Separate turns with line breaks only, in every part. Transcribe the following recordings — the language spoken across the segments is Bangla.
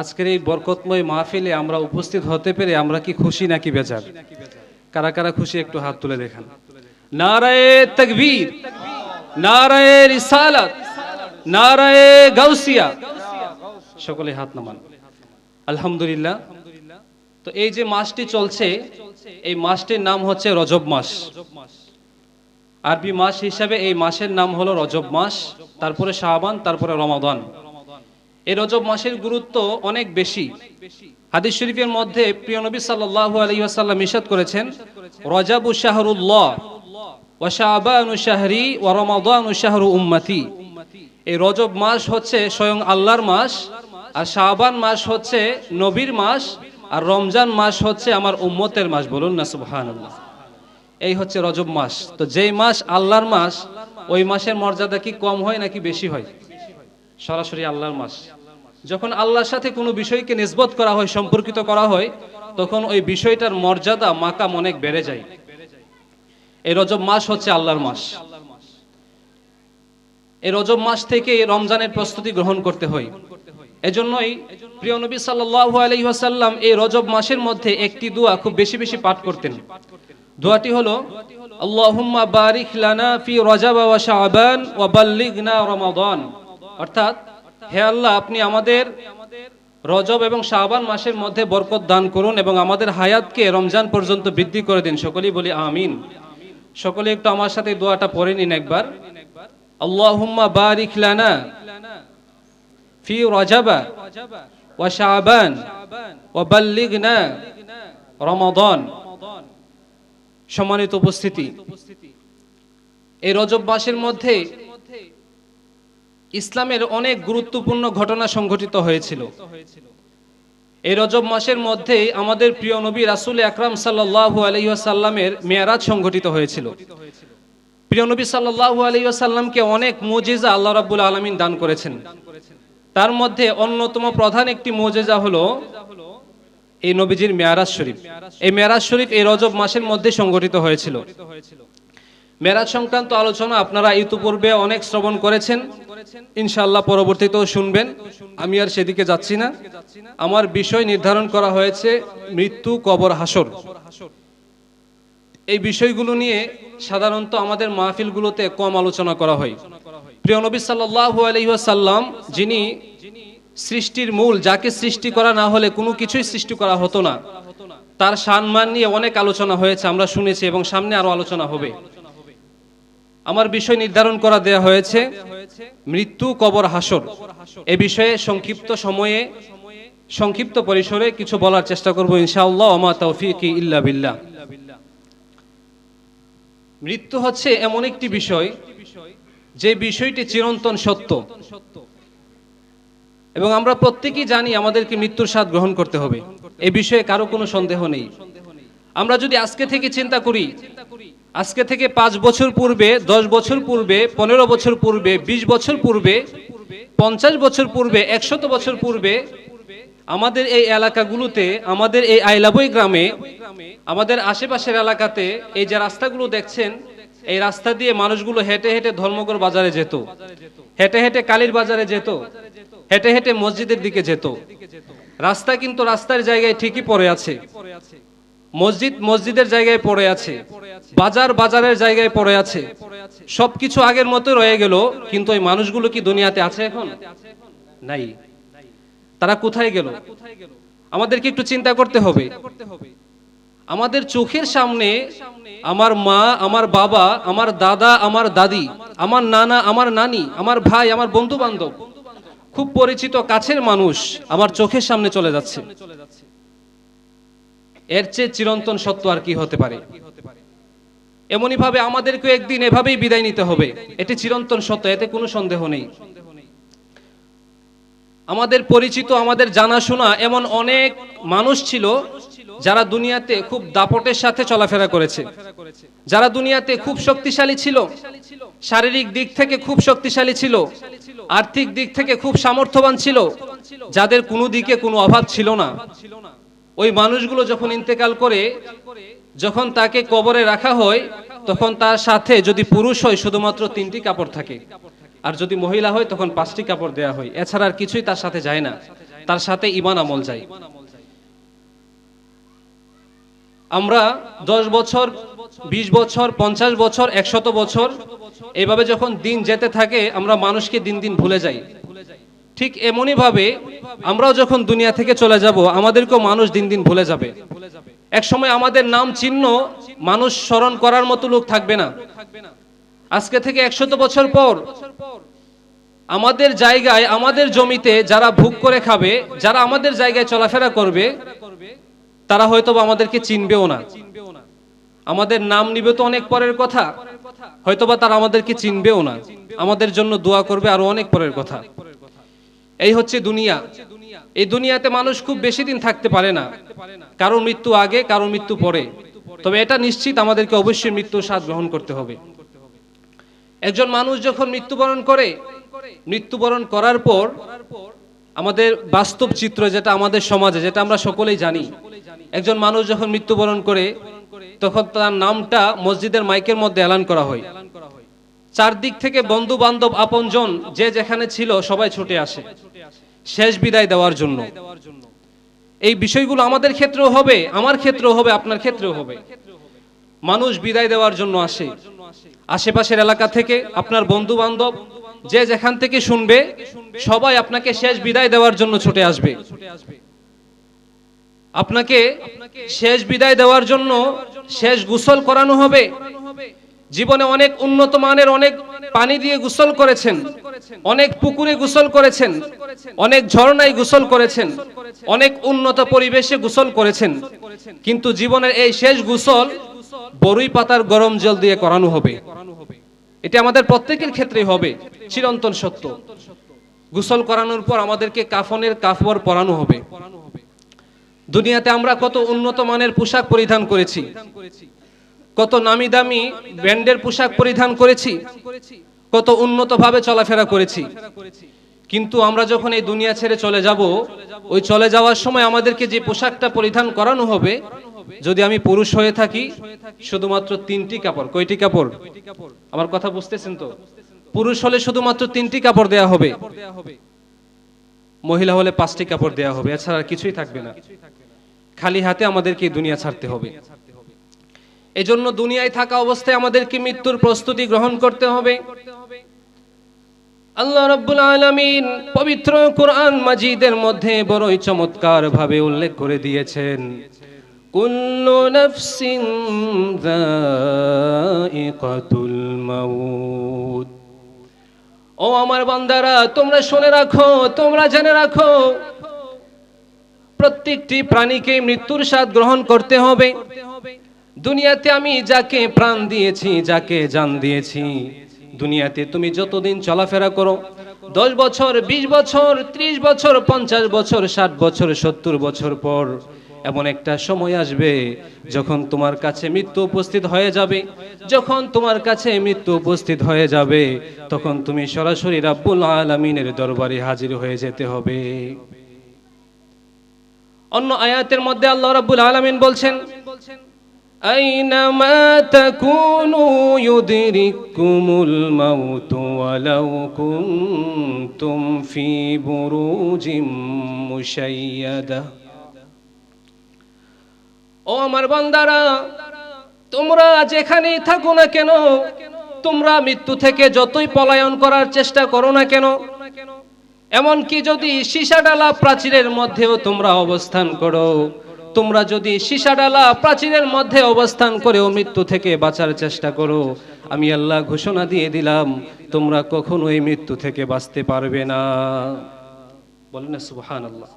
আজকের এই বরকতময় মাহফিলে আমরা উপস্থিত হতে পেরে আমরা কি খুশি নাকি বেজার? কারা কারা খুশি একটু হাত তুলে দেখান। নারায়ে তকবীর, নারায়ে রিসালাত, নারায়ে গাউসিয়া। সকলে হাত নামান। আলহামদুলিল্লাহ। তো এই যে মাসটি চলছে, এই মাসটির নাম হচ্ছে রজব মাস। আরবি মাস হিসাবে এই মাসের নাম হলো রজব মাস, তারপরে শাহবান তারপরে রমাদান। এই রজব মাসের গুরুত্ব অনেক বেশি। হাদিস শরীফের মধ্যে প্রিয় নবী সাল্লাল্লাহু আলাইহি ওয়াসাল্লাম ইরশাদ করেছেন, রজাবু শাহরুল্লাহ ওয়া শাবানু শাহরি ওয়া রমাদানু শাহরু উম্মতি। এই রজব মাস হচ্ছে স্বয়ং আল্লাহর মাস, আর শাবান মাস হচ্ছে নবীর মাস, আর রমজান মাস হচ্ছে আমার উম্মতের মাস। বলুন না, সুবহানাল্লাহ। এই হচ্ছে রজব মাস। তো যেই মাস আল্লাহর মাস, ওই মাসের মর্যাদা কি কম হয় নাকি বেশি হয়? সরাসরি আল্লাহর মাস যখন আল্লাহর সাথে কোনো বিষয়কে নিসবত করা হয়, সম্পর্কিত করা হয়, তখন ওই বিষয়টার মর্যাদা, মাকাম অনেক বেড়ে যায়। এই রজব মাস হচ্ছে আল্লাহর মাস। এই রজব মাস থেকে রমজানের প্রস্তুতি গ্রহণ করতে হয়। এজন্যই প্রিয় নবী সাল্লাল্লাহু আলাইহি ওয়াসাল্লাম এই রজব মাসের মধ্যে একটি দোয়া খুব বেশি বেশি পাঠ করতেন। দোয়াটি হলো, আল্লাহুম্মা বারিক লানা ফি রজব ওয়া শাবান ওয়া বাল্লিগনা রমাদান। অর্থাৎ, হে আল্লাহ, আপনি আমাদের রজব এবং শাবান মাসের মধ্যে বরকত দান করুন এবং আমাদের হায়াতকে রমজান পর্যন্ত বৃদ্ধি করে দিন। সকলেই বলি আমিন। সকলে একটু আমার সাথে দোয়াটা পড়ে নিন একবার। আল্লাহুম্মা বারিক লানা ফি রজব ওয়া শাবান ওয়া বাল্লিগনা রমাদান। সম্মানিত উপস্থিতি, এই রজব মাসের মধ্যে ইসলামের অনেক গুরুত্বপূর্ণ ঘটনা সংঘটিত হয়েছিল। এই রজব মাসের মধ্যে আমাদের প্রিয় নবী রাসুল আকরাম সাল্লাহ আলহিহাসাল্লামের মেয়ারাজ সংঘটিত হয়েছিল। প্রিয় নবী সাল্লাহ আলহিহাসাল্লামকে অনেক মোজেজা আল্লাহ রাবুল আলমিন দান করেছেন। তার মধ্যে অন্যতম প্রধান একটি মোজেজা হলো এই নবীজির মেয়ারাজ শরীফ। এই মেয়ারাজ শরীফ এই রজব মাসের মধ্যে সংগঠিত হয়েছিল। মেরাজ সংক্রান্ত আলোচনা আপনারা ইতিপূর্বে অনেক শ্রবণ করেছেন। ইনশাল্লাহ পরবর্তীতেও শুনবেন। আমি আর সেদিকে যাচ্ছি না। আমার বিষয় নির্ধারণ করা হয়েছে মৃত্যু কবর হাসর। এই বিষয়গুলো নিয়ে সাধারণত আমাদের মাহফিলগুলোতে কম আলোচনা করা হয়। প্রিয় নবী সাল্লাল্লাহু আলাইহি ওয়াসাল্লাম, যিনি সৃষ্টির মূল, যাকে সৃষ্টি করা না হলে কোনো কিছুই সৃষ্টি করা হতো না, তার সম্মান নিয়ে অনেক আলোচনা হয়েছে, আমরা শুনেছি এবং সামনে আরও আলোচনা হবে। আমার বিষয় নির্ধারণ করা দেয়া হয়েছে। মৃত্যু কবর হাসর। এ বিষয়ে সংক্ষিপ্ত সময়ে, সংক্ষিপ্ত পরিসরে কিছু বলার চেষ্টা করব ইনশাআল্লাহ তৌফিক ইল্লা মৃত্যু হচ্ছে এমন একটি বিষয়, যে বিষয়টি চিরন্তন সত্য। এবং আমরা প্রত্যেকেই জানি আমাদেরকে মৃত্যুর স্বাদ গ্রহণ করতে হবে। এ বিষয়ে কারও কোনো সন্দেহ নেই। আমরা যদি আজকে থেকে চিন্তা করি আজকে থেকে পাঁচ বছর পূর্বে, দশ বছর পূর্বে, পনেরো বছর পূর্বে ২০ বছর পূর্বে, পঞ্চাশ বছর পূর্বে, একশত বছর পূর্বে, আমাদের এই এলাকাগুলোতে, আমাদের এই আইলাবই গ্রামে, আমাদের আশেপাশের এলাকাতে এই যে রাস্তাগুলো দেখছেন, এই রাস্তা দিয়ে মানুষগুলো হেঁটে হেঁটে ধর্মগড় বাজারে যেত। হেঁটে হেঁটে কালীর বাজারে যেত। হেঁটে হেঁটে মসজিদের দিকে যেত। রাস্তা কিন্তু রাস্তার জায়গায় ঠিকই পড়ে আছে। মসজিদ মসজিদের জায়গায় পড়ে আছে, বাজার বাজারের জায়গায় পড়ে আছে। সবকিছু আগের মতো রয়ে গেল, কিন্তু ওই মানুষগুলো কি দুনিয়াতে আছে এখন? নাই। তারা কোথায় গেল? আমাদেরকে একটু চিন্তা করতে হবে। আমাদের চোখের সামনে আমার মা, আমার বাবা, আমার দাদা, আমার দাদি, আমার নানা, আমার নানি, আমার ভাই, আমার বন্ধু বান্ধব খুব পরিচিত কাছের মানুষ আমার চোখের সামনে চলে যাচ্ছে। এর চেয়ে চিরন্তন সত্য আর কি হতে পারে? এমনই ভাবে আমাদেরকে একদিন এভাবেই বিদায় নিতে হবে। এটি চিরন্তন সত্য, এতে কোনো সন্দেহ নেই। আমাদের পরিচিত, আমাদের জানাশোনা এমন অনেক মানুষ ছিল যারা দুনিয়াতে খুব দাপটের সাথে চলাফেরা করেছে। যারা দুনিয়াতে খুব শক্তিশালী ছিল, শারীরিক দিক থেকে খুব শক্তিশালী ছিল, আর্থিক দিক থেকে খুব সামর্থ্যবান ছিল, যাদের কোনো দিকে কোনো অভাব ছিল না। ওই মানুষগুলো যখন ইন্তেকাল করে, যখন তাকে কবরে রাখা হয়, তখন তার সাথে যদি পুরুষ হয়, শুধুমাত্র তিনটি কাপড় থাকে। আর যদি মহিলা হয়, তখন পাঁচটি কাপড় দেয়া হয়। এছাড়া আর কিছুই তার সাথে যায় না। তার সাথে ইমান আমল যায়। আমরা দশ বছর, বিশ বছর, পঞ্চাশ বছর, একশত বছর, এভাবে যখন দিন যেতে থাকে, আমরা মানুষকে দিন দিন ভুলে যাই। ঠিক এমনই ভাবে আমরাও যখন দুনিয়া থেকে চলে যাব, আমাদেরকেও মানুষ দিন দিন ভুলে যাবে। এক সময় আমাদের নাম চিহ্ন মানুষ স্মরণ করার মতো লোক থাকবে না। আজকে থেকে একশত বছর পর আমাদের জায়গায়, আমাদের জমিতে যারা ভুগ করে খাবে, যারা আমাদের জায়গায় চলাফেরা করবে, তারা হয়তো আমাদেরকে চিনবেও না। আমাদের নাম নিবে তো অনেক পরের কথা, হয়তোবা তারা আমাদেরকে চিনবেও না। আমাদের জন্য দোয়া করবে আরও অনেক পরের কথা। এই হচ্ছে দুনিয়া। এই দুনিয়াতে মানুষ খুব বেশি দিন থাকতে পারে না। কারও মৃত্যু আগে, কারও মৃত্যু পরে। তবে এটা নিশ্চিত আমাদেরকে অবশ্যই মৃত্যু স্বাদ গ্রহণ করতে হবে। একজন মানুষ যখন মৃত্যুবরণ করে, মৃত্যুবরণ করার পর আমাদের বাস্তব চিত্র যেটা আমাদের সমাজে, যেটা আমরা সকলেই জানি, একজন মানুষ যখন মৃত্যুবরণ করে, তখন তার নামটা মসজিদের মাইকের মধ্যে এলান করা হয়। চারদিক থেকে বন্ধু বান্ধব আপনজন যে যেখানে ছিল সবাই ছুটে আসে। শেষ বিদায় দেওয়ার জন্য। এই বিষয়গুলো আমাদের ক্ষেত্রেও হবে, আমার ক্ষেত্রেও হবে, আপনার ক্ষেত্রেও হবে। মানুষ বিদায় দেওয়ার জন্য আসে। আশেপাশের এলাকা থেকে আপনার বন্ধু বান্ধব যে যেখান থেকে শুনবে, সবাই আপনাকে শেষ বিদায় দেওয়ার জন্য ছুটে আসবে। আপনাকে শেষ বিদায় দেওয়ার জন্য শেষ গোসল করানো হবে। জীবনে অনেক উন্নত মানের, অনেক পানি দিয়ে গোসল করেছেন, অনেক পুকুরে গোসল করেছেন, অনেক ঝর্ণায় গোসল করেছেন, অনেক উন্নত পরিবেশে গোসল করেছেন। কিন্তু জীবনের এই শেষ গোসল বরুই পাতার গরম জল দিয়ে করানো হবে। এটা আমাদের প্রত্যেকের ক্ষেত্রেই হবে, চিরন্তন সত্য। গোসল করানোর পর আমাদেরকে কাফনের কাফর পরানো হবে। দুনিয়াতে আমরা কত উন্নত মানের পোশাক পরিধান করেছি। কত নামি দামি ব্র্যান্ডের পোশাক পরিধান করেছি, কত উন্নত ভাবে চলাফেরা করেছি। কিন্তু আমরা যখন এই দুনিয়া ছেড়ে চলে যাব, ওই চলে যাওয়ার সময় আমাদেরকে যে পোশাকটা পরিধান করানো হবে, যদি আমি পুরুষ হয়ে থাকি, শুধুমাত্র তিনটি কাপড়। কয়টি কাপড়? আমার কথা বুঝতেছেন তো? পুরুষ হলে শুধুমাত্র তিনটি কাপড় দেয়া হবে। মহিলা হলে পাঁচটি কাপড় দেয়া হবে। এছাড়া কিছুই থাকবে না। খালি হাতে আমাদেরকে দুনিয়া ছাড়তে হবে। এজন্য দুনিয়ায় থাকা অবস্থায় আমাদেরকে মৃত্যুর প্রস্তুতি গ্রহণ করতে হবে। আল্লাহ রাব্বুল আলামিন পবিত্র কোরআন মাজিদের মধ্যে বড়ই চমৎকার ভাবে উল্লেখ করে দিয়েছেন। কুল্লু নাফসিন যায়িকাতুল মাউত। ও আমার বান্দারা, তোমরা শুনে রাখো, তোমরা জেনে রাখো। প্রত্যেকটি প্রাণীকে মৃত্যুর স্বাদ গ্রহণ করতে হবে। দুনিয়াতে আমি যাকে প্রাণ দিয়েছি, যাকে জান দিয়েছি। দুনিয়াতে তুমি যতদিন চলাফেরা করো, দশ বছর, বিশ বছর, ত্রিশ বছর, পঞ্চাশ বছর, ষাট বছর, সত্তর বছর পর এমন একটা সময় আসবে যখন তোমার কাছে মৃত্যু উপস্থিত হয়ে যাবে। যখন তোমার কাছে মৃত্যু উপস্থিত হয়ে যাবে, তখন তুমি সরাসরি রাব্বুল আলমিনের দরবারে হাজির হয়ে যেতে হবে। অন্য আয়াতের মধ্যে আল্লাহ রাব্বুল আলামিন বলছেন أينما تكونوا يدرككم الموت ولو كنتم في بروج مشيدة ও আমার বান্দারা তোমরা যেখানেই থাকো না কেন তোমরা মৃত্যু থেকে যতই পলায়ন করার চেষ্টা করো না কেন এমনকি যদি সীসাডালা প্রাচীরের মধ্যেও তোমরা অবস্থান করো তোমরা যদি সীসাডালা প্রাচীরের মধ্যে অবস্থান করেও মৃত্যু থেকে বাঁচার চেষ্টা করো, আমি আল্লাহ ঘোষণা দিয়ে দিলাম, তোমরা কখনো এই মৃত্যু থেকে বাঁচতে পারবে না। বলেন না সুবহান আল্লাহ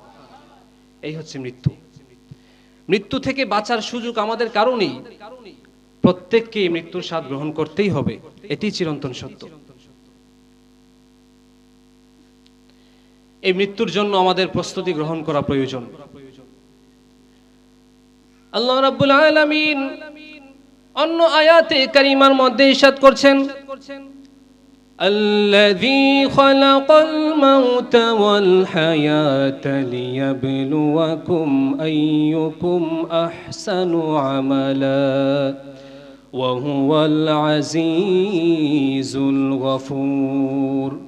এই হচ্ছে মৃত্যু। মৃত্যু থেকে বাঁচার সুযোগ আমাদের কারণেই। প্রত্যেককে মৃত্যুর স্বাদ গ্রহণ করতেই হবে, এটি চিরন্তন সত্য। এই মৃত্যুর জন্য আমাদের প্রস্তুতি গ্রহণ করা প্রয়োজন। আল্লাহ রাব্বুল আলামিন অন্য আয়াতে কারিমার মধ্যে ইরশাদ করছেন الذي خلق الموت والحياة ليبلوكم أيكم أحسن عملا وهو العزيز الغفور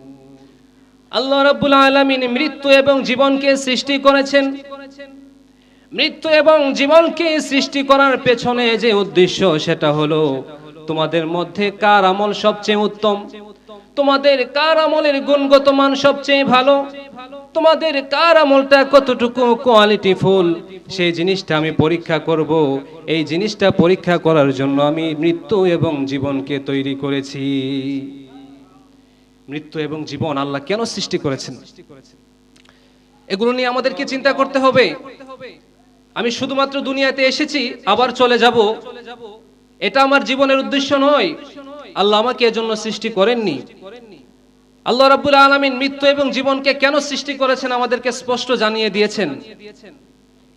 আল্লাহ রাব্বুল আলামিন মৃত্যু এবং জীবনকে সৃষ্টি করেছেন মৃত্যু এবং জীবনকে সৃষ্টি করার পেছনে যে উদ্দেশ্য, সেটা হলো, তোমাদের মধ্যে কার আমল সবচেয়ে উত্তম? তোমাদের কার আমলের গুণগত মান সবচেয়ে ভালো? তোমাদের কার আমলটা কতটুকু কোয়ালিটি ফুল সেই জিনিসটা আমি পরীক্ষা করব। এই জিনিসটা পরীক্ষা করার জন্য আমি মৃত্যু এবং জীবনকে তৈরি করেছি। মৃত্যু এবং জীবন আল্লাহ কেন সৃষ্টি করেছেন? এগুলো নিয়ে আমাদেরকে চিন্তা করতে হবে। আমি শুধুমাত্র দুনিয়াতে এসেছি, আবার চলে যাব। এটা আমার জীবনের উদ্দেশ্য নয়। আল্লাহ আমাকে এজন্য সৃষ্টি করেননি। আল্লাহ রাব্বুল আলামিন মৃত্যু এবং জীবনকে কেন সৃষ্টি করেছেন আমাদেরকে স্পষ্ট জানিয়ে দিয়েছেন।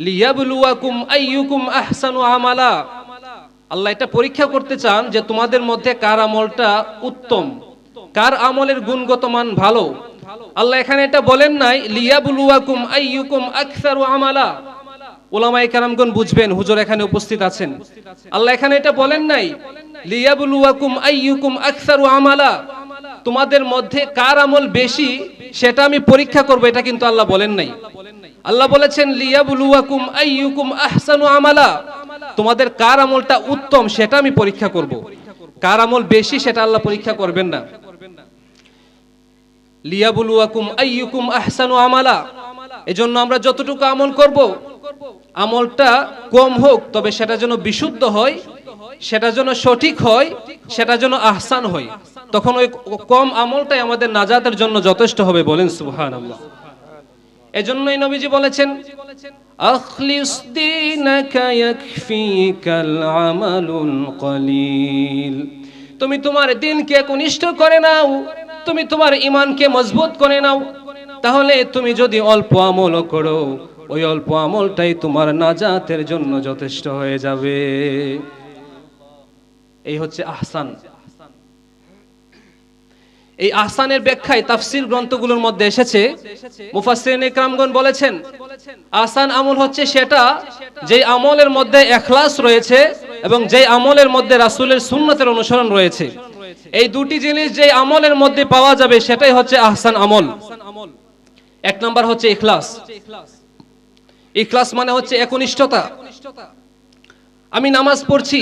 লিয়াবলুয়াকুম আইয়ুকুম আহসানু আমালা। আল্লাহ এটা পরীক্ষা করতে চান যে তোমাদের মধ্যে কার আমলটা উত্তম, কার আমলের গুণগত মান ভালো। আল্লাহ এখানে এটা বলেন নাই, লিয়াবলুয়াকুম আইয়ুকুম আকসারু আমালা। ওলামায়ে কেরামগণ বুঝবেন, হুজুর এখানে উপস্থিত আছেন। আল্লাহ এখানে এটা বলেন নাই, লিয়াবলুয়াকুম আইয়ুকুম আকসারু আমালা। তোমাদের মধ্যে কার আমল বেশি, সেটা আমি পরীক্ষা করব, এটা কিন্তু আল্লাহ বলেন নাই। আল্লাহ বলেছেন, লিয়াবলুয়াকুম আইয়ুকুম আহসানু আমালা। তোমাদের কার আমলটা উত্তম, সেটা আমি পরীক্ষা করব। কার আমল বেশি, সেটা আল্লাহ পরীক্ষা করবেন না। লিয়াবলুয়াকুম আইয়ুকুম আহসানু আমালা। এজন্য আমরা যতটুকু আমল করব আমলটা কম হোক, তবে সেটা যেন বিশুদ্ধ হয়, সেটা যেন সঠিক হয়, সেটা যেন আহসান হয়। তখন ওই কম আমলটাই আমাদের নাজাতের জন্য যথেষ্ট হবে বলেন সুবহানাল্লাহ। এজন্যই নবীজি বলেছেন, আখলিস দীনাকা ইয়াকফিকাল আমালুল কলিল। তুমি তোমার দিনকে একনিষ্ঠ করে নাও, তুমি তোমার ইমানকে মজবুত করে নাও। তাহলে তুমি যদি অল্প আমল করো ওই অল্প আমলটাই তোমার নাজাতের জন্য যথেষ্ট হয়ে যাবে। এই হচ্ছে আহসান। এই আহসানের ব্যাখ্যায় তাফসির গ্রন্থগুলোর মধ্যে এসেছে, মুফাসসিরিন বলেছেন, আহসান আমল হচ্ছে সেটা যে আমলের মধ্যে এখলাস রয়েছে এবং যে আমলের মধ্যে রাসূলের সুন্নতের অনুসরণ রয়েছে। এই দুটি জিনিস যে আমলের মধ্যে পাওয়া যাবে সেটাই হচ্ছে আহসান আমল। এক নাম্বার হচ্ছে ইখলাস। ইখলাস মানে হচ্ছে একনিষ্ঠতা। আমি নামাজ পড়ছি।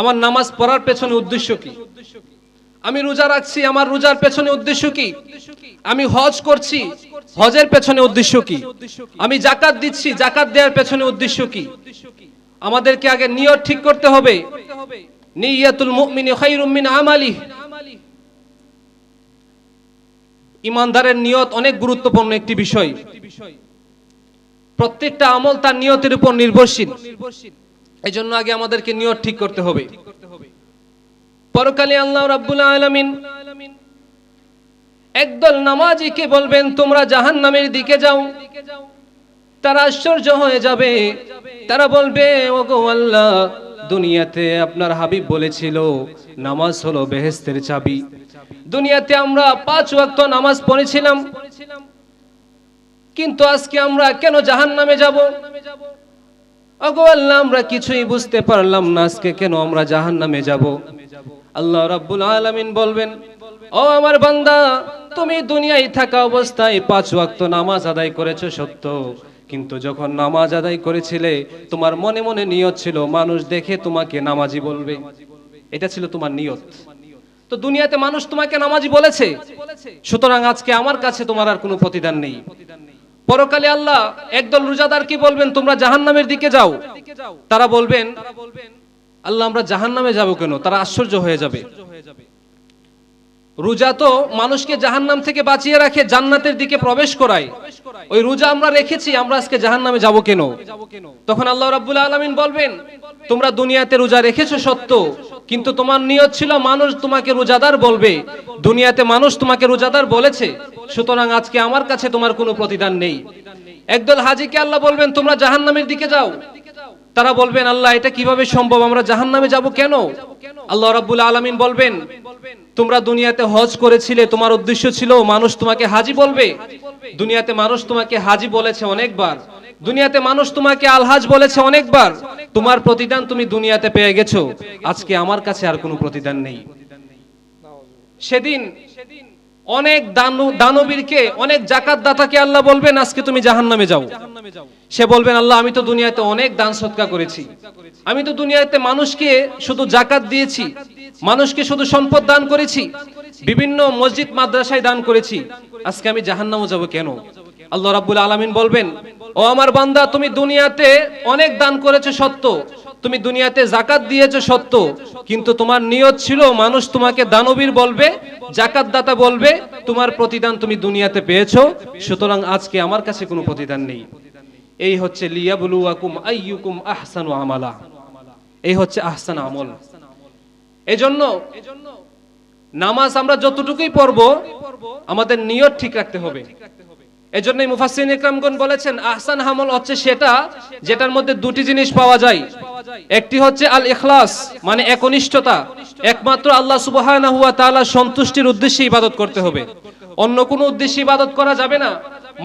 আমার নামাজ পড়ার পেছনে উদ্দেশ্য কি? আমি রোজা রাখছি, আমার রোজার পেছনে উদ্দেশ্য কি? আমি হজ করছি, হজের পেছনে উদ্দেশ্য কি? আমি জাকাত দিচ্ছি জাকাত দেওয়ার পেছনে উদ্দেশ্য কি? আমাদেরকে আগে নিয়ত ঠিক করতে হবে। নিয়াতুল মুমিনি খায়রুম মিন আমালি ইমানদারের নিয়ত অনেক গুরুত্বপূর্ণ একটি বিষয়। প্রত্যেকটা আমল তার নিয়তের উপর নির্ভরশীল। এই জন্য আগে আমাদেরকে নিয়ত ঠিক করতে হবে। পরকালে আল্লাহ রাব্বুল আলামিন একদল নামাজিকে বলবেন, তোমরা জাহান্নামের দিকে যাও। তারা আশ্চর্য হয়ে যাবে। তারা বলবে, ওগো আল্লাহ, দুনিয়াতে আপনার হাবিব বলেছিল, নামাজ হলো বেহেস্তের চাবি। দুনিয়াতে আমরা পাঁচ ওয়াক্ত নামাজ পড়েছিলাম। কিন্তু আজকে আমরা কেন জাহান্নামে যাব? ওগো আল্লাহ, আমরা কিছুই বুঝতে পারলাম না আজকে কেন আমরা জাহান্নামে যাব। আল্লাহ রাব্বুল আলামিন বলবেন, ও আমার বান্দা, তুমি দুনিয়ায় থাকা অবস্থায় পাঁচ ওয়াক্ত নামাজ আদায় করেছ, সত্য। কিন্তু যখন নামাজ আদায় করেছিলে, তোমার মনে মনে নিয়ত ছিল, মানুষ দেখে তোমাকে নামাজি বলবে। এটা ছিল তোমার নিয়ত। তো দুনিয়াতে মানুষ তোমাকে নামাজি বলেছে? সুতরাং আজকে আমার কাছে তোমার আর কোনো প্রতিদান নেই। পরকালে আল্লাহ একদল রোজাদার কি বলবেন? তোমরা জাহান নামের দিকে যাও। তারা বলবেন, আল্লাহ, আমরা জাহান নামে যাব কেন? তারা আশ্চর্য হয়ে যাবে। রোজা তো মানুষকে জাহান্নাম থেকে বাঁচিয়ে রাখে, জান্নাতের দিকে প্রবেশ করায়। ওই রোজা আমরা রেখেছি, আমরা আজকে জাহান্নামে যাব কেন? তখন আল্লাহ রাব্বুল আলামিন বলবেন, তোমরা দুনিয়াতে রোজা রেখেছো সত্য, কিন্তু তোমার নিয়ত ছিল মানুষ তোমাকে রোজাদার বলবে। দুনিয়াতে মানুষ তোমাকে রোজাদার বলেছে, সুতরাং আজকে আমার কাছে তোমার কোনো প্রতিদান নেই। একদল হাজিকে আল্লাহ বলবেন, তোমরা জাহান্নামের দিকে যাও। তারা বলবেন, আল্লাহ, এটা কীভাবে সম্ভব? আমরা জাহান্নামে যাব কেন? আল্লাহ রাব্বুল আলামিন বলবেন, তোমরা দুনিয়াতে হজ করেছিলে, তোমার উদ্দেশ্য ছিল মানুষ তোমাকে হাজি বলবে। দুনিয়াতে মানুষ তোমাকে হাজি বলেছে অনেকবার। দুনিয়াতে মানুষ তোমাকে আলহাজ বলেছে অনেকবার। তোমার প্রতিদান তুমি দুনিয়াতে পেয়ে গেছো। আজকে আমার কাছে আর কোনো প্রতিদান নেই। সেদিন অনেক দানু দানবীরকে, অনেক জাকাত দাতাকে আল্লাহ বলবেন, আজকে তুমি জাহান্নামে যাও। সে বলবেন, আল্লাহ, আমি তো দুনিয়াতে অনেক দান সৎকা করেছি। আমি তো দুনিয়াতে মানুষকে শুধু জাকাত দিয়েছি, মানুষকে শুধু সম্পদ দান করেছি, বিভিন্ন মসজিদ, মাদ্রাসায় দান করেছি। আজকে আমি জাহান জাহান্নামে যাব কেন? আল্লাহ রাব্বুল আলামিন বলবেন, ও আমার বান্দা, তুমি দুনিয়াতে অনেক দান করেছ সত্য তুমি দুনিয়াতে জাকাত দিয়েছ সত্য, কিন্তু তোমার নিয়ত ছিল মানুষ তোমাকে দানবীর বলবে জাকাত দাতা বলবে, তোমার প্রতিদান তুমি দুনিয়াতে পেয়েছ, সুতরাং আজকে আমার কাছে কোনো প্রতিদান নেই। এই হচ্ছে লিয়াবলুয়াকুম আইয়ুকুম আহসানু আমালা। এই হচ্ছে আহসান আমল। এজন্য নামাজ আমরা যতটুকুই পড়ব, আমাদের নিয়ত ঠিক রাখতে হবে। এজন্যই মুফাসসিরিন ইকরামগণ বলেছেন, আহসান আমল হচ্ছে সেটা যেটার মধ্যে দুটি জিনিস পাওয়া যায়। একটি হচ্ছে আল ইখলাস মানে একনিষ্ঠতা। একমাত্র আল্লাহ সুবহানাহু ওয়া তাআলা সন্তুষ্টির উদ্দেশ্যে ইবাদত করতে হবে। অন্য কোনো উদ্দেশ্যে ইবাদত করা যাবে না।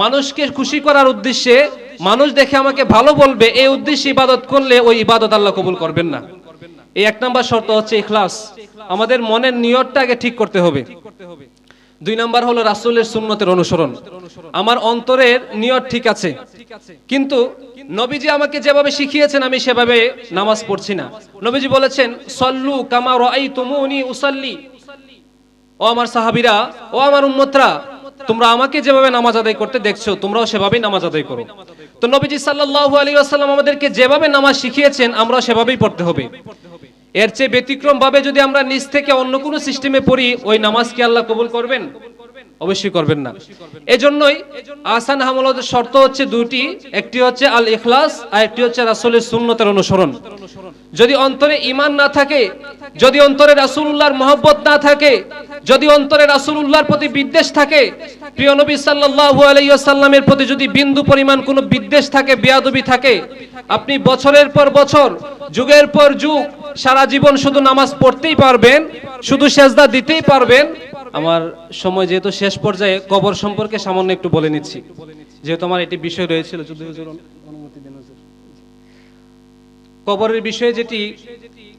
মানুষকে খুশি করার উদ্দেশ্যে মানুষ দেখে আমাকে ভালো বলবে, এই উদ্দেশ্যে ইবাদত করলে ওই ইবাদত আল্লাহ কবুল করবেন না। এই এক নাম্বার শর্ত হচ্ছে ইখলাস। আমাদের মনের নিয়তটা আগে ঠিক করতে হবে। দুই নাম্বার হলো রাসুলের সুন্নতের অনুসরণ। আমার অন্তরের নিয়ত ঠিক আছে, কিন্তু নবীজি আমাকে যেভাবে শিখিয়েছেন আমি সেভাবে নামাজ পড়ছি না। নবীজি বলেছেন, সল্লু কামা রাআইতুমুনি উসাল্লি। ও আমার সাহাবিরা, ও আমার উম্মতরা, তোমরা আমাকে যেভাবে নামাজ আদায় করতে দেখছ, তোমরাও সেভাবেই নামাজ আদায় করো। তো নবীজি সাল্লাল্লাহু আলাইহি ওয়াসাল্লাম আমাদেরকে যেভাবে নামাজ শিখিয়েছেন আমরা সেভাবেই পড়তে হবে। এর চেয়ে ব্যতিক্রম ভাবে যদি আমরা নিজ থেকে অন্য কোনো সিস্টেমে পড়ি, ওই নামাজ কি আল্লাহ কবুল করবেন? অবশ্যই করবেন না। এজন্যই আসান হামলতের শর্ত হচ্ছে দুটি একটি হচ্ছে আল ইখলাস আর একটি হচ্ছে রাসূলের সুন্নতের অনুসরণ। যদি অন্তরে ঈমান না থাকে, যদি অন্তরে রাসূলুল্লাহর মহব্বত না থাকে, যদি অন্তরে রাসূলুল্লাহর প্রতি বিদ্বেষ থাকে, প্রিয় নবী সাল্লাল্লাহু আলাইহি ওয়াসাল্লামের প্রতি যদি বিন্দু পরিমাণ কোনো বিদ্বেষ থাকে, বেয়াদবি থাকে, আপনি বছরের পর বছর, যুগের পর যুগ, সারা জীবন শুধু নামাজ পড়তেই পারবেন, শুধু সেজদা দিতেই পারবেন আমার সময় যেহেতু শেষ পর্যায়ে কবর সম্পর্কে সামান্য একটু বলে নিচ্ছি। যেহেতু আমার এটি বিষয় রয়েছিল। কবরের বিষয়ে যেটি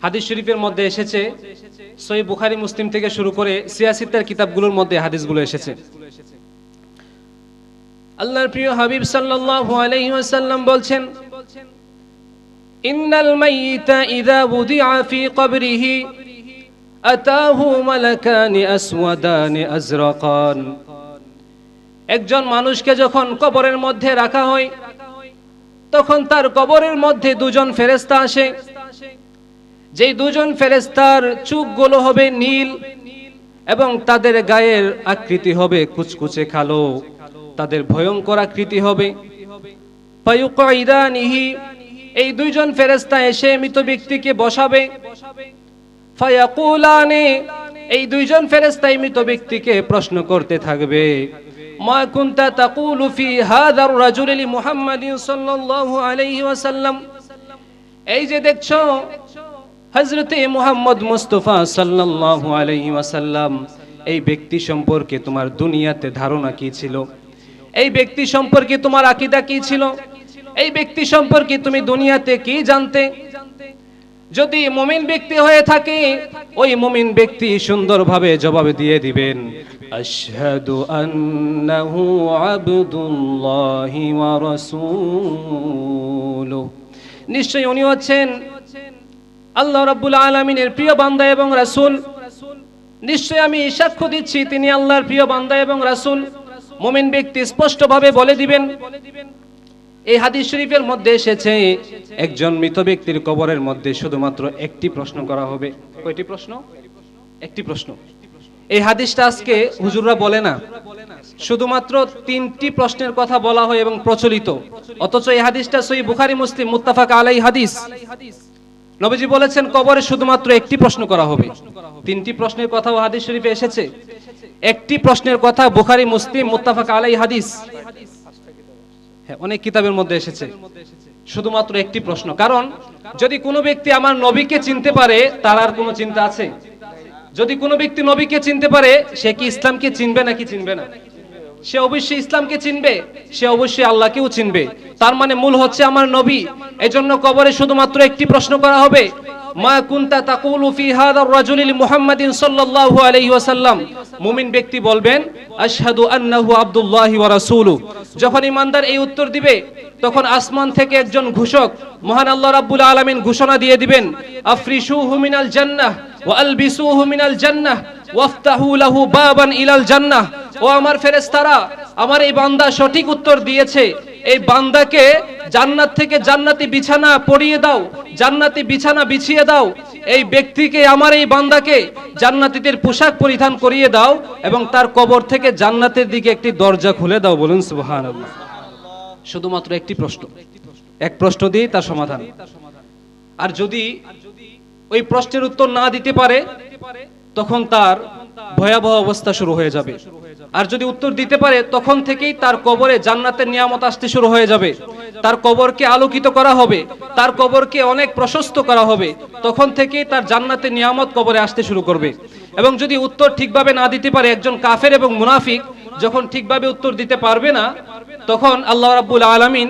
হাদিস শরীফের মধ্যে এসেছে সই বুখারি মুসলিম থেকে শুরু করে সিয়াসিত্তার কিতাবগুলোর মধ্যে হাদিসগুলো এসেছে। আল্লাহর প্রিয় হাবিব সাল্লাল্লাহু আলাইহি ওয়াসাল্লাম বলছেন ইন্নাল মাইয়িতা ইযা বুদিআ ফি কবরিহি আতাহু মালাকানি আসওয়াদানি আজরাকান। একজন মানুষকে যখন কবরের মধ্যে রাখা হয়, তখন তার কবরের মধ্যে দুজন ফেরেশতা আসে। যেই দুজন ফেরেশতার চোখগুলো হবে নীল এবং তাদের গায়ের আকৃতি হবে কুচকুচে কালো। তাদের ভয়ঙ্কর আকৃতি হবে। এই দুইজন ফেরেশতা এসে মৃত ব্যক্তিকে বসাবে। ফায়াকুলানে, এই দুইজন ফেরেশতা এই মৃত ব্যক্তিকে প্রশ্ন করতে থাকবে। মা কুনতা তাকুলু ফি হাদার রাজুলি মুহাম্মাদিন সাল্লাল্লাহু আলাইহি ওয়াসাল্লাম। এই যে দেখছ, হযরতে মুহাম্মদ মুস্তাফা সাল্লাল্লাহু আলাইহি ওয়াসাল্লাম, এই ব্যক্তি সম্পর্কে তোমার দুনিয়াতে ধারণা কি ছিল? এই ব্যক্তি সম্পর্কে তোমার আকীদা কি ছিল? এই ব্যক্তি সম্পর্কে তুমি দুনিয়াতে কি জানতে? যদি মুমিন ব্যক্তি হয়ে থাকে, ওই মুমিন ব্যক্তি সুন্দরভাবে জবাব দিয়ে দিবেন, আশহাদু আন্নাহু আবদুল্লাহি ওয়া রাসূলুহু নিশ্চয়ই উনি হচ্ছেন আল্লাহ রাব্বুল আলামিনের প্রিয় বান্দা এবং রাসূল। নিশ্চয় আমি সাক্ষ্য দিচ্ছি, তিনি আল্লাহর প্রিয় বান্দা এবং রাসূল। মুমিন ব্যক্তি স্পষ্টভাবে বলে দিবেন এই হাদিস শরীফের মধ্যে এসেছে, একজন মৃত ব্যক্তির কবরের মধ্যে শুধুমাত্র একটি প্রশ্ন করা হবে। কয়টি প্রশ্ন? একটি প্রশ্ন। এই হাদিসটা আজকে হুজুররা বলে না। শুধুমাত্র তিনটি প্রশ্নের কথা বলা হয় এবং প্রচলিত। অথচ এই হাদিসটা সই বুখারি, মুসলিম, মুত্তাফাক আলাই হাদিস। নবীজি বলেছেন, কবরে শুধুমাত্র একটি প্রশ্ন করা হবে। তিনটি প্রশ্নের কথাও হাদিস শরীফে এসেছে। একটি প্রশ্নের কথা বুখারি, মুসলিম, মুত্তাফাক আলাই হাদিস। হ্যাঁ অনেক কিতাবের মধ্যে এসেছে। শুধুমাত্র একটি প্রশ্ন, কারণ যদি কোনো ব্যক্তি আমার নবীকে চিনতে পারে, তার আর কোনো চিন্তা আছে? যদি কোনো ব্যক্তি নবীকে চিনতে পারে, সে কি ইসলামকে চিনবে নাকি চিনবে না? সে অবশ্যই ইসলামকে চিনবে, সে অবশ্যই আল্লাহকেও চিনবে। তার মানে মূল হচ্ছে আমার নবী। এজন্য কবরে শুধুমাত্র একটি প্রশ্ন করা হবে মা কুনতা তাকুলু ফি হাদার রাজুলি মুহাম্মাদিন সাল্লাল্লাহু আলাইহি ওয়াসাল্লাম। মুমিন ব্যক্তি বলবেন, আশহাদু আন্নাহু আব্দুল্লাহি ওয়া রাসূলু যখন ইমানদার এই উত্তর দিবে, তখন আসমান থেকে একজন ঘোষক, মহান আল্লাহ রাব্বুল আলামিন ঘোষণা দিয়ে দিবেন আফরিশুহু মিনাল জান্নাহ ওয়া আলবিসুহু মিনাল জান্নাহ ওয়াফতাহু লাহু বাবান ইলাল জান্নাহ। ও আমার ফেরেশতারা, আমার এই বান্দা সঠিক উত্তর দিয়েছে। এই বান্দাকে জান্নাত থেকে জান্নাতি বিছানা পরিয়ে দাও, জান্নাতি বিছানা বিছিয়ে দাও। এই ব্যক্তিকে, আমার এই বান্দাকে জান্নাতীদের পোশাক পরিধান করিয়ে দাও এবং তার কবর থেকে জান্নাতের দিকে একটি দরজা খুলে দাও বলুন, সুবহানাল্লাহ। শুধুমাত্র একটি প্রশ্ন। এক প্রশ্ন দিয়ে তার সমাধান। আর যদি ওই প্রশ্নের উত্তর না দিতে পারে, তখন তার ভয়াবহ অবস্থা শুরু হয়ে যাবে। আর যদি উত্তর দিতে পারে, তখন থেকেই তার কবরে জান্নাতের নিয়ামত আসতে শুরু হয়ে যাবে। তার কবরকে আলোকিত করা হবে, তার কবরকে অনেক প্রশস্ত করা হবে, তখন থেকেই তার জান্নাতের নিয়ামত কবরে আসতে শুরু করবে। এবং যদি উত্তর ঠিকভাবে না দিতে পারে একজন কাফের এবং মুনাফিক, যখন ঠিকভাবে উত্তর দিতে পারবে না, তখন আল্লাহ রাব্বুল আলামিন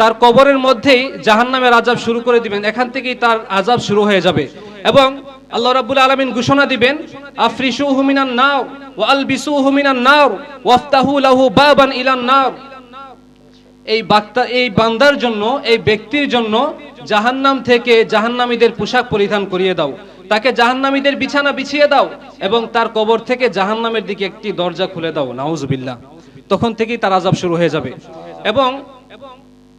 তার কবরের মধ্যেই জাহান্নামের আজাব শুরু করে দিবেন। এখান থেকেই তার আজাব শুরু হয়ে যাবে। এবং আল্লাহ রাব্বুল আলামিন ঘোষণা দিবেন আফরিশুহু মিনান নার। ওয়া আলবিসুহু মিনান নার, ওয়াফতাহু লাহু বাবান ইলান নার। এই বাক্তা, এই বান্দার জন্য, এই ব্যক্তির জন্য জাহান্নাম থেকে জাহান্নামীদের পোশাক পরিধান করিয়ে দাও। তাকে জাহান্নামীদের বিছানা বিছিয়ে দাও এবং তার কবর থেকে জাহান্নামের দিকে একটি দরজা খুলে দাও। নাউজুবিল্লাহ। তখন থেকেই তার আজাব শুরু হয়ে যাবে। এবং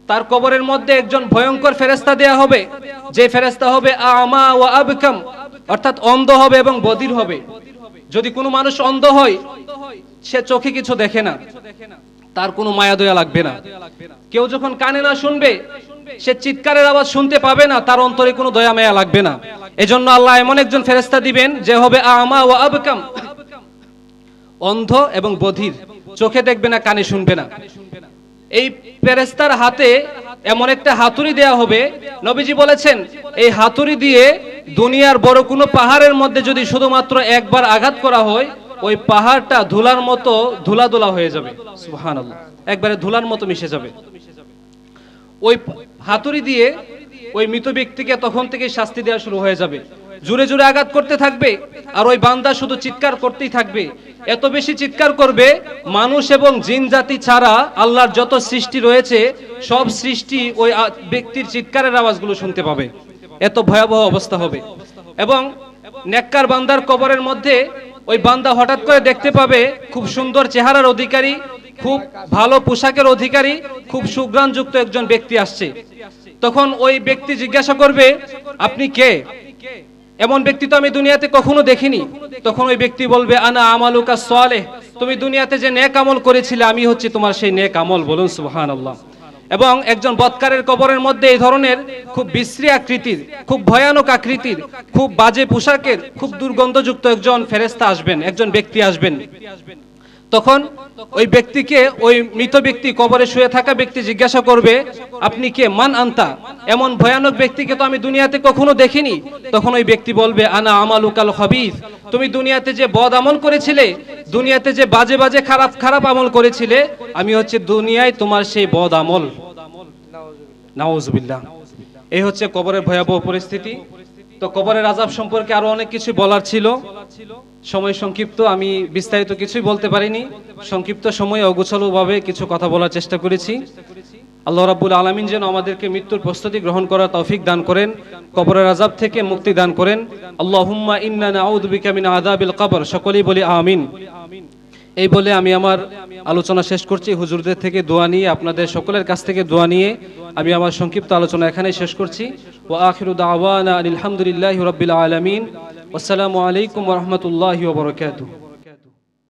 তার কবরের মধ্যে একজন ভয়ঙ্কর ফেরেস্তা দেয়া হবে। যে ফেরেস্তা হবে আমা ও আবকাম, অর্থাৎ অন্ধ হবে এবং বদির হবে। যদি কোনো মানুষ অন্ধ হয়, সে চোখে কিছু দেখে না। তার কোনো মায়া দয়া লাগবে না। কেউ যখন কানে না শুনবে, সে চিৎকারের আওয়াজ শুনতে পাবে না, তার অন্তরে কোনো দয়া মায়া লাগবে না। এজন্য আল্লাহ এমন একজন ফেরেস্তা দিবেন, যে হবে আমা ও আবকাম। অন্ধ এবং বধির, চোখে দেখবে না, কানে শুনবে না। এই ফেরেস্তার হাতে এমন একটা হাতুড়ি দেয়া হবে। নবীজি বলেছেন, এই হাতুড়ি দিয়ে দুনিয়ার বড় কোনো পাহাড়ের মধ্যে যদি শুধুমাত্র একবার আঘাত করা হয়, ওই পাহাড়টা ধুলার মতো ধুলা হয়ে যাবে। একবারে ধুলার মতো মিশে যাবে। ওই হাতুড়ি দিয়ে ওই মৃত ব্যক্তিকে তখন থেকে শাস্তি দেওয়া শুরু হয়ে যাবে। জুড়ে জুড়ে আঘাত করতে থাকবে, আর ওই বান্দা শুধু চিৎকার করতেই থাকবে। এত বেশি চিৎকার করবে, মানুষ এবং জিন জাতি ছাড়া আল্লাহর যত সৃষ্টি রয়েছে, সব সৃষ্টি ওই ব্যক্তির চিৎকারের আওয়াজগুলো শুনতে পাবে। এত ভয়াবহ অবস্থা হবে। এবং নেককার বান্দার কবরের মধ্যে ওই বান্দা হঠাৎ করে দেখতে পাবে খুব সুন্দর চেহারার অধিকারী, খুব ভালো পোশাকের অধিকারী, খুব সুগ্রাণযুক্ত একজন ব্যক্তি আসছে। তখন ওই ব্যক্তি জিজ্ঞাসা করবে, আপনি কে? এমন ব্যক্তি তো আমি দুনিয়াতে কখনো দেখিনি। তখন ওই ব্যক্তি বলবে, আনা আমালুকা সোয়ালে তুমি দুনিয়াতে যে নেক আমল করেছিলে, আমি হচ্ছে তোমার সেই নেক আমল, বলুন সুবহানাল্লাহ। এবং একজন বৎকারের কবরের মধ্যে এই ধরনের খুব বিশ্রী আকৃতির, খুব ভয়ানক আকৃতির, খুব বাজে পোশাকের, খুব দুর্গন্ধযুক্ত একজন ফেরেস্তা আসবেন, একজন ব্যক্তি আসবেন। তখন ওই ব্যক্তিকে, ওই মৃত ব্যক্তি কবরে শুয়ে থাকা ব্যক্তি জিজ্ঞাসা করবে, আপনি কে? মান আনতা? এমন ভয়ানক ব্যক্তিকে তো আমি দুনিয়াতে কখনো দেখিনি। তখন ওই ব্যক্তি বলবে, আনা আমালুকাল হাবিজ তুমি দুনিয়াতে যে বদ আমল করেছিলে, দুনিয়াতে যে বাজে বাজে খারাপ খারাপ আমল করেছিলে, আমি হচ্ছে দুনিয়ায় তোমার সেই বদ আমল। নাউজুবিল্লাহ। এই হচ্ছে কবরের ভয়াবহ পরিস্থিতি। তো কবরের আজাব সম্পর্কে আরও অনেক কিছু বলার ছিল। সময় সংক্ষিপ্ত, আমি বিস্তারিত কিছুই বলতে পারিনি। সংক্ষিপ্ত সময়ে অগোছালভাবে কিছু কথা বলার চেষ্টা করেছি। আল্লাহ রাব্বুল আলমিন যেন আমাদেরকে মৃত্যুর প্রস্তুতি গ্রহণ করার তৌফিক দান করেন, কবরের আজাব থেকে মুক্তি দান করেন। আল্লাহ ইন্না নাউযু আদাবিল কবর। সকলেই বলি আমিন। এই বলে আমি আমার আলোচনা শেষ করছি। হুজুরদের থেকে দোয়া নিয়ে, আপনাদের সকলের কাছ থেকে দোয়া নিয়ে আমি আমার সংক্ষিপ্ত আলোচনা এখানেই শেষ করছি। ও আখির আওয়ান আলহামদুলিল্লাহ রবিল আলমিন। আসসালামু আলাইকুম রহমতুল্লাহ বারাকাতুহু।